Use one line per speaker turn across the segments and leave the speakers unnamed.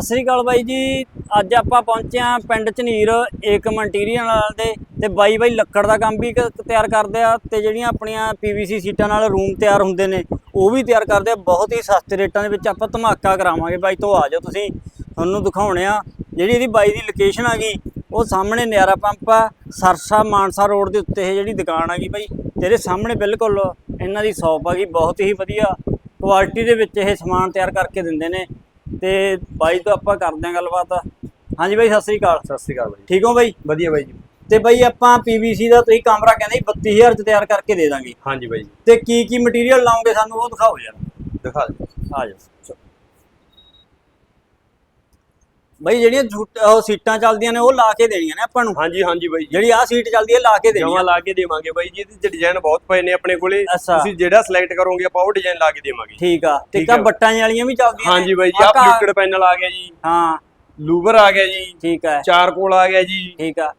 ਸਤਿ ਸ੍ਰੀ ਅਕਾਲ ਬਾਈ ਜੀ। ਅੱਜ ਆਪਾਂ ਪਹੁੰਚੇ ਆਂ ਪਿੰਡ ਝਨੀਰ ਏਕ ਮਟੀਰੀਅਲ ਨਾਲ ਦੇ ਤੇ ਬਾਈ ਬਾਈ ਲੱਕੜ ਦਾ ਕੰਮ ਵੀ ਕ- ਤਿਆਰ ਕਰਦੇ ਆ ਤੇ ਜਿਹੜੀਆਂ ਆਪਣੀਆਂ ਪੀਵੀਸੀ ਸੀਟਾਂ ਨਾਲ ਰੂਮ ਤਿਆਰ ਹੁੰਦੇ ਨੇ, ਉਹ ਵੀ ਤਿਆਰ ਕਰਦੇ ਆ। ਬਹੁਤ ਹੀ ਸਸਤੇ ਰੇਟਾਂ ਦੇ ਵਿੱਚ ਆਪਾਂ ਧਮਾਕਾ ਕਰਾਵਾਂਗੇ। ਬਾਈ ਤੋਂ ਆ ਜਾਓ ਤੁਸੀਂ, ਤੁਹਾਨੂੰ ਦਿਖਾਉਣੇ ਆ। ਜਿਹੜੀ ਇਹਦੀ ਬਾਈ ਦੀ ਲੋਕੇਸ਼ਨ ਆ ਗਈ, ਉਹ ਸਾਹਮਣੇ ਨਿਆਰਾ ਪੰਪ ਆ, ਸਰਸਾ ਮਾਨਸਾ ਰੋਡ ਦੇ ਉੱਤੇ ਇਹ ਜਿਹੜੀ ਦੁਕਾਨ ਆ ਗਈ ਬਾਈ। ਤੇਰੇ ਸਾਹਮਣੇ ਬਿਲਕੁਲ ਇਹਨਾਂ ਦੀ ਸ਼ਾਪ ਆ ਗਈ, ਬਹੁਤ ਹੀ ਵਧੀਆ। ਕੁਆਲਿਟੀ ਦੇ ਵਿੱਚ ਇਹ ਸਮਾਨ ਤਿਆਰ ਕਰਕੇ ਦਿੰਦੇ ਨੇ। ਤੇ ਬਾਈ ਤੋਂ ਆਪਾਂ ਕਰਦੇ ਆਂ ਗੱਲਬਾਤ। ਹਾਂਜੀ ਬਾਈ ਸਤਿ ਸ੍ਰੀ ਅਕਾਲ।
ਸਤਿ ਸ਼੍ਰੀ ਅਕਾਲ ਬਾਈ।
ਠੀਕ ਹੋ ਬਾਈ?
ਵਧੀਆ ਬਾਈ ਜੀ।
ਤੇ ਬਾਈ ਆਪਾਂ ਪੀਵੀਸੀ ਦਾ ਤੁਸੀਂ ਕਮਰਾ ਕਹਿੰਦੇ ਸੀ 32000 ਚ ਤਿਆਰ ਕਰਕੇ ਦੇ ਦਾਂਗੇ।
ਹਾਂਜੀ ਬਾਈ
ਤੇ ਕੀ ਕੀ ਮਟੀਰੀਅਲ ਲਾਉਂਗੇ ਸਾਨੂੰ ਉਹ ਦਿਖਾਓ ਯਾਰ
ਦਿਖਾ ਦਿਓ।
ਆ ਜਾਓ। ਬਾਈ ਜਿਹੜੀਆਂ ਝੂਟ- ਉਹ ਸੀਟਾਂ ਚੱਲਦੀਆਂ ਨੇ ਉਹ ਲਾ ਕੇ ਦੇਣੀਆਂ ਨੇ ਆਪਾਂ ਨੂੰ।
ਹਾਂਜੀ ਹਾਂਜੀ ਬਾਈ। ਜੀ
ਜਿਹੜੀ ਆਹ ਸੀਟ ਚੱਲਦੀ ਹੈ ਲਾ ਕੇ ਦੇਣੀ
ਜਮਾ
ਆ
ਲਾ ਕੇ ਦੇਵਾਂਗੇ ਬਾਈ ਜੀ ਇਹਦੇ ਚ ਡਿਜ਼ਾਈਨ ਬਹੁਤ ਪਏ ਨੇ ਆਪਣੇ ਕੋਲੇ।
ਅੱਛਾ।
ਤੁਸੀਂ ਜਿਹੜਾ ਸਿਲੈਕਟ ਕਰੋਗੇ ਆਪਾਂ ਉਹ ਡਿਜ਼ਾਈਨ ਲਾ ਕੇ ਦੇਵਾਂਗੇ।
ਠੀਕ ਆ। ਤੇ
ਠੀਕ
ਕਾ
ਆ।
ਬੱਟਾਂ ਵਾਲੀਆਂ ਵੀ ਚੱਲਦੀਆਂ ਨੇ।
ਹਾਂਜੀ ਬਾਈ ਜੀ
ਆਹ
ਆਹ ਲਿਕਵਿਡ ਪੈਨਲ ਆ ਗਿਆ ਜੀ।
ਹਾਂ।
ਲੂਵਰ ਆ ਗਿਆ ਜੀ।
ਠੀਕ ਹੈ।
ਚਾਰਕੋਲ ਆ ਗਿਆ ਜੀ।
ਠੀਕ ਆ।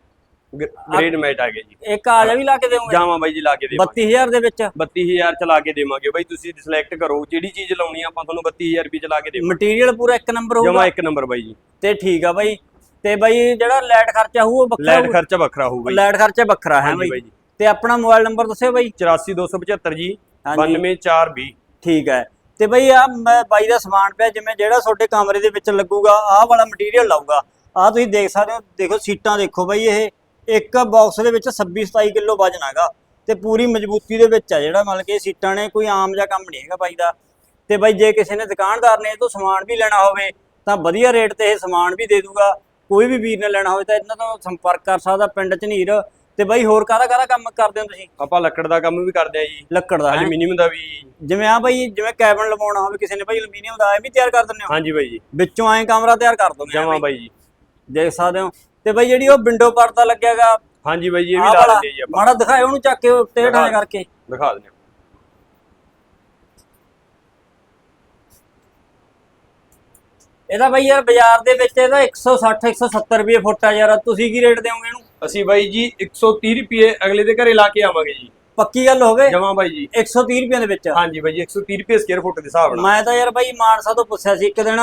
ਗ੍ਰੇਡ ਮੈਟ ਆ ਗਿਆ ਜੀ।
ਇੱਕ ਆ ਜਾ ਵੀ ਲਾ ਕੇ ਦੇਵੋਗੇ।
ਜਾਵਾਂ ਬਾਈ ਜੀ ਲਾ ਕੇ ਦੇਵਾਂਗੇ।
32000 ਦੇ ਵਿੱਚ?
32000 ਚ ਲਾ ਕੇ ਦੇਵਾਂਗੇ ਬਾਈ ਤੁਸੀਂ ਸਿਲੈਕਟ ਕਰੋ ਜਿਹੜੀ ਚੀਜ਼ ਲਾਉਣੀ ਆ ਆਪਾਂ ਤੁਹਾਨੂੰ 32000 ਰੁਪਏ ਚ ਲਾ ਕੇ ਦੇਵਾਂਗੇ।
ਮਟੀਰੀਅਲ ਪੂਰਾ ਇੱਕ ਨੰਬਰ ਹੋਊਗਾ?
ਜਮਾ ਇੱਕ ਨੰਬਰ ਬਾਈ ਜੀ।
ਤੇ ਠੀਕ ਆ ਬਾਈ। ਤੇ ਬਾਈ ਜਿਹੜਾ ਲਾਈਟ ਖਰਚਾ ਹੋਊ ਉਹ ਵੱਖਰਾ ਹੋਊ?
ਖਰਚਾ ਵੱਖਰਾ ਹੋਊ ਬਾਈ।
ਲਾਈਟ ਖਰਚਾ ਵੱਖਰਾ ਹੈ ਬਾਈ। ਤੇ ਆਪਣਾ ਮੋਬਾਈਲ ਨੰਬਰ ਦੱਸਿਓ ਬਾਈ।
84275 ਜੀ
ਹਾਂਜੀ।
92420
ਠੀਕ ਹੈ। ਤੇ ਬਾਈ ਆ ਮੈਂ ਬਾਈ ਦਾ ਸਮਾਨ ਪਿਆ ਜਿਵੇਂ ਜਿਹੜਾ ਤੁਹਾਡੇ ਕਮਰੇ ਦੇ ਵਿੱਚ ਲੱਗੂਗਾ ਆਹ ਵਾਲਾ ਮਟੀਰੀਅਲ ਲਾਊਗਾ। ਆਹ ਤੁਸੀਂ ਦੇਖ ਸਕਦੇ ਹੋ ਦੇਖੋ ਸੀਟਾਂ ਦੇਖੋ ਬਾਈ ਇਹ। ਇੱਕ ਬਾਕਸ ਦੇ ਵਿੱਚ 26 27 ਕਿਲੋ ਵਜਨ ਹੈਗਾ ਤੇ ਪੂਰੀ ਮਜ਼ਬੂਤੀ ਦੇ ਵਿੱਚ ਆ ਜਿਹੜਾ ਮਤਲਬ ਕਿ ਸੀਟਾਂ ਨੇ ਕੋਈ ਆਮ ਜਿਹਾ ਕੰਮ ਨਹੀਂ ਹੈਗਾ ਬਾਈ ਦਾ। ਤੇ ਬਾਈ ਜੇ ਕਿਸੇ ਨੇ ਦੁਕਾਨਦਾਰ ਨੇ ਇਹ ਤੋਂ ਸਮਾਨ ਵੀ ਲੈਣਾ ਹੋਵੇ ਤਾਂ ਵਧੀਆ ਰੇਟ ਤੇ ਇਹ ਸਮਾਨ ਵੀ ਦੇ ਦੂਗਾ। ਕੋਈ ਵੀ ਵੀਰ ਨੇ ਲੈਣਾ ਹੋਵੇ ਤਾਂ ਇਹਨਾਂ ਤੋਂ ਸੰਪਰਕ ਕਰ ਸਕਦਾ ਪਿੰਡ ਝਨੀਰ ਤੇ ਬਾਈ ਹੋਰ ਕਾਹਦਾ ਕਾਹਦਾ ਕੰਮ ਕਰਦੇ ਹੋ ਤੁਸੀਂ?
ਆਪਾਂ ਲੱਕੜ ਦਾ ਕੰਮ ਵੀ ਕਰਦੇ ਆ ਜੀ।
ਲੱਕੜ ਦਾ ਹੈਂ?
ਐਲੂਮੀਨੀਅਮ ਦਾ ਵੀ।
ਜਿਵੇਂ ਆ ਬਾਈ ਜਿਵੇਂ ਕੈਬਨ ਲਵਾਉਣਾ ਹੋਵੇ ਕਿਸੇ ਨੇ ਬਾਈ ਐਲੂਮੀਨੀਅਮ ਦਾ ਇਹ ਵੀ ਤਿਆਰ ਕਰ ਦਿੰਦੇ ਹੋ?
ਹਾਂਜੀ ਬਾਈ ਜੀ।
ਵਿੱਚੋਂ ਐਂ ਕਮਰਾ ਤਿਆਰ ਕਰ ਦੋਗੇ
ਜਮਾ ਬਾਈ ਜੀ।
ਦੇਖ ਸਕਦੇ ਹੋ? ਤੇ ਬਾਈ ਜਿਹੜੀ ਉਹ ਵਿੰਡੋ ਪਰਦਾ ਲੱਗਿਆਗਾ।
ਹਾਂਜੀ ਬਾਈ ਇਹ ਵੀ ਲਾ ਦਿੰਦੇ ਜੀ ਆਪਾਂ
ਮਾੜਾ ਦਿਖਾਇਓ ਉਹਨੂੰ ਚੱਕ ਕੇ ਉੱਤੇ
ਦਿਓ।
ਕਰਕੇ।
ਦਿਖਾ ਦਿੰਦੇ।
ਇਹਦਾ ਬਾਈ ਯਾਰ ਬਾਜ਼ਾਰ ਦੇ ਵਿੱਚ ਇਹਦਾ 160 170 ਰੁਪਏ ਫੁੱਟ ਆ ਯਾਰ ਤੁਸੀਂ ਕੀ ਰੇਟ ਦੇਵੋਗੇ ਇਹਨੂੰ?
ਅਸੀਂ ਬਾਈ ਜੀ 130 ਰੁਪਏ ਅਗਲੇ ਦੇ ਘਰੇ ਲਾ ਕੇ ਆਵਾਂਗੇ ਜੀ।
ਪੱਕੀ ਗੱਲ ਹੋਵੇ
ਜਮਾ ਬਾਈ ਜੀ।
130 ਰੁਪਏ ਦੇ ਵਿੱਚ?
ਹਾਂਜੀ ਬਾਈ ਜੀ 130 ਰੁਪਏ ਸਕੁਅਰ ਫੁੱਟ ਦੇ ਹਿਸਾਬ ਨਾਲ।
ਮੈਂ ਤਾਂ ਯਾਰ ਬਾਈ ਮਾਨਸਾ ਤੋਂ ਪੁੱਛਿਆ ਸੀ ਇੱਕ ਦਿਨ।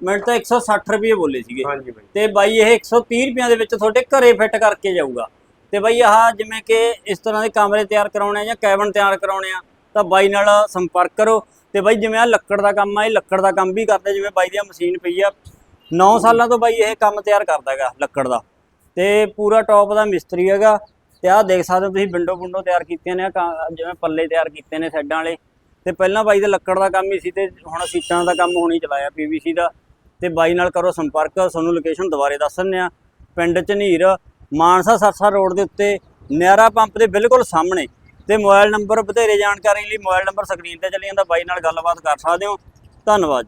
ਮੈਨੂੰ ਤਾਂ 160 ਰੁਪਏ ਬੋਲੇ ਸੀਗੇ।
ਹਾਂਜੀ ਬਾਈ।
ਤੇ ਬਾਈ ਇਹ 130 ਰੁਪਈਆਂ ਦੇ ਵਿੱਚ ਤੁਹਾਡੇ ਘਰੇ ਫਿੱਟ ਕਰਕੇ ਜਾਊਗਾ। ਤੇ ਬਾਈ ਆਹ ਜਿਵੇਂ ਕਿ ਇਸ ਤਰ੍ਹਾਂ ਦੇ ਕਮਰੇ ਤਿਆਰ ਕਰਾਉਣੇ ਆ ਜਾਂ ਕੈਬਨ ਤਿਆਰ ਕਰਾਉਣੇ ਆ ਤਾਂ ਬਾਈ ਨਾਲ ਸੰਪਰਕ ਕਰੋ। ਤੇ ਬਾਈ ਜਿਵੇਂ ਆ ਲੱਕੜ ਦਾ ਕੰਮ ਆ ਇਹ ਲੱਕੜ ਦਾ ਕੰਮ ਵੀ ਕਰਦੇ ਜਿਵੇਂ ਬਾਈ ਦੀ ਮਸ਼ੀਨ ਪਈ ਆ। 9 ਸਾਲਾਂ ਤੋਂ ਬਾਈ ਇਹ ਕੰਮ ਤਿਆਰ ਕਰਦਾ ਹੈਗਾ ਲੱਕੜ ਦਾ। ਤੇ ਪੂਰਾ ਟੌਪ ਦਾ ਮਿਸਤਰੀ ਹੈਗਾ। ਤੇ ਆਹ ਦੇਖ ਸਕਦੇ ਹੋ ਤੁਸੀਂ ਵਿੰਡੋ ਵਿੰਡੋ ਤਿਆਰ ਕੀਤੀਆਂ ਨੇ ਜਿਵੇਂ ਪੱਲੇ ਤਿਆਰ ਕੀਤੇ ਨੇ ਸਾਈਡਾਂ ਵਾਲੇ। ਤੇ ਪਹਿਲਾਂ ਬਾਈ ਦਾ ਲੱਕੜ ਦਾ ਕੰਮ ਹੀ ਸੀ ਤੇ ਹੁਣ ਸੀਟਾਂ ਦਾ ਕੰਮ ਹੋਣੀ ਚਲਾਇਆ ਪੀਵੀਸੀ ਦਾ। ਤੇ ਬਾਈ ਨਾਲ ਕਰੋ ਸੰਪਰਕ, ਤੁਹਾਨੂੰ ਲੋਕੇਸ਼ਨ ਦੁਬਾਰੇ ਦੱਸ ਦਿੰਦੇ ਆ ਪਿੰਡ ਝਨੀਰ, ਮਾਨਸਾ ਸਰਸਾ ਰੋਡ ਦੇ ਉੱਤੇ ਨਿਆਰਾ ਪੰਪ ਦੇ ਬਿਲਕੁਲ ਸਾਹਮਣੇ। ਤੇ ਮੋਬਾਈਲ ਨੰਬਰ ਬਥੇਰੇ ਜਾਣਕਾਰੀ ਲਈ ਮੋਬਾਈਲ ਨੰਬਰ ਸਕਰੀਨ ਤੇ ਚੱਲੀ ਜਾਂਦਾ। ਬਾਈ ਨਾਲ ਗੱਲਬਾਤ ਕਰ ਸਕਦੇ ਹੋ। ਧੰਨਵਾਦ